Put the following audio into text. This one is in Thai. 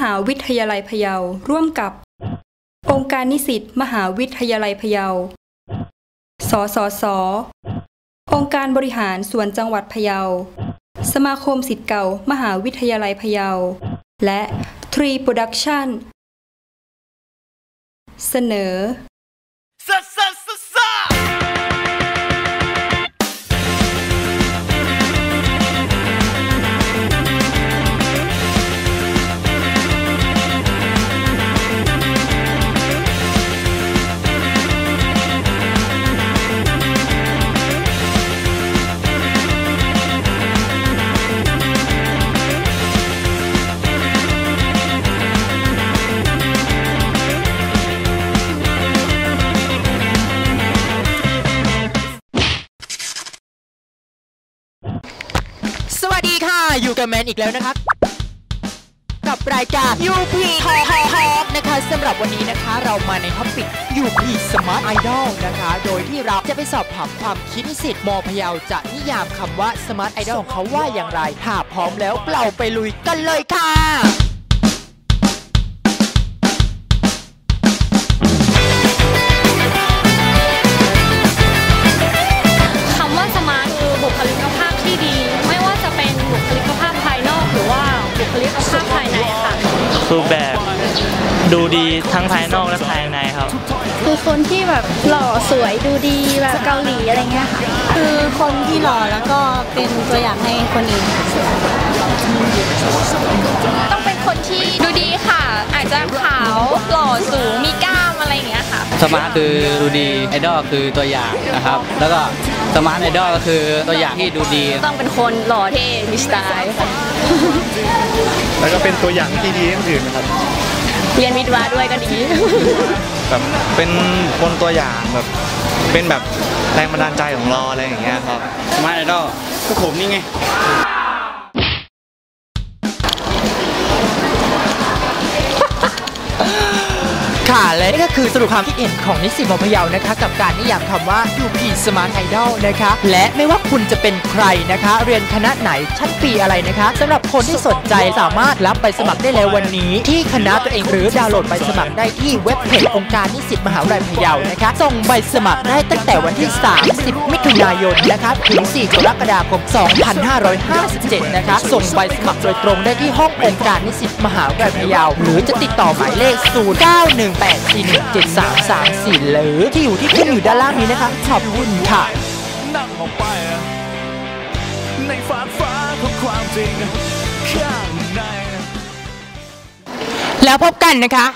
หาวิทยาลัยพะเยา ร่วมกับ องค์การนิสิตมหาวิทยาลัยพะเยา สสส องค์การบริหารส่วนจังหวัดพะเยา สมาคมสิทธิ์เก่ามหาวิทยาลัยพะเยา และทรีโปรดักชั่น เสนอ อยู่กับแมนอีกแล้วนะครับ กับรายการ UP Talk Talk นะคะสำหรับวันนี้นะคะเรามาในท็อปิก UP Smart Idol นะคะ โดยที่เราจะไปสอบถามความคิดนิสิตมพยาจะนิยามคำว่า Smart Idol ของเขาว่าอย่างไร ถ้าพร้อมแล้วเราไปลุยกันเลยค่ะ คือแบบดูดีทั้งภายนอกและภายในครับ คือคนที่แบบหล่อสวยดูดีแบบเกาหลีอะไรเงี้ยค่ะ คือคนที่หล่อแล้วก็เป็นตัวอย่างให้คนอื่น สมาร์ทคือดูดีไอดอลคือตัวอย่างนะครับ แล้วก็สมาร์ทไอดอลก็คือตัวอย่างที่ดูดี ต้องเป็นคนหล่อเท่มีสไตล์ค่ะแล้วก็เป็นตัวอย่างที่ดีให้คนอื่นนะครับ เรียนวิทย์วะด้วยก็ดีแบบเป็นคนตัวอย่างแบบเป็นแบบแรงบันดาลใจของเราอะไรอย่างเงี้ยครับสมาร์ทไอดอลก็ผมนี่ไง ค่ะ และนี่ก็คือสรุปความคิดเห็นของนิสิตมพะเยานะคะ กับการนิยามคำว่า UP Smart Idol นะคะ และไม่ว่าคุณจะเป็นใครนะคะ เรียนคณะไหนชั้นปีอะไรนะคะสำหรับคนที่สนใจสามารถรับใบสมัครได้แล้ววันนี้ ที่คณะตัวเองหรือดาวน์โหลดใบสมัครได้ที่เว็บเพจองค์การนิสิตมหาวิทยาลัยพะเยานะคะ ส่งใบสมัครได้ตั้งแต่วันที่ 30 มิถุนายนนะคะถึง 4 กรกฎาคม 2557 นะคะ ส่งใบสมัครโดยตรงได้ที่ห้ององค์การนิสิตมหาวิทยาลัยพะเยาหรือจะติดต่อหมายเลข 091 0918417334หรือที่อยู่ที่ขึ้นอยู่ด้านล่างนี้นะคะ ขอบคุณค่ะนั่งมองไป ในฟากฟ้าของความจริงข้างในแล้วพบกันนะคะ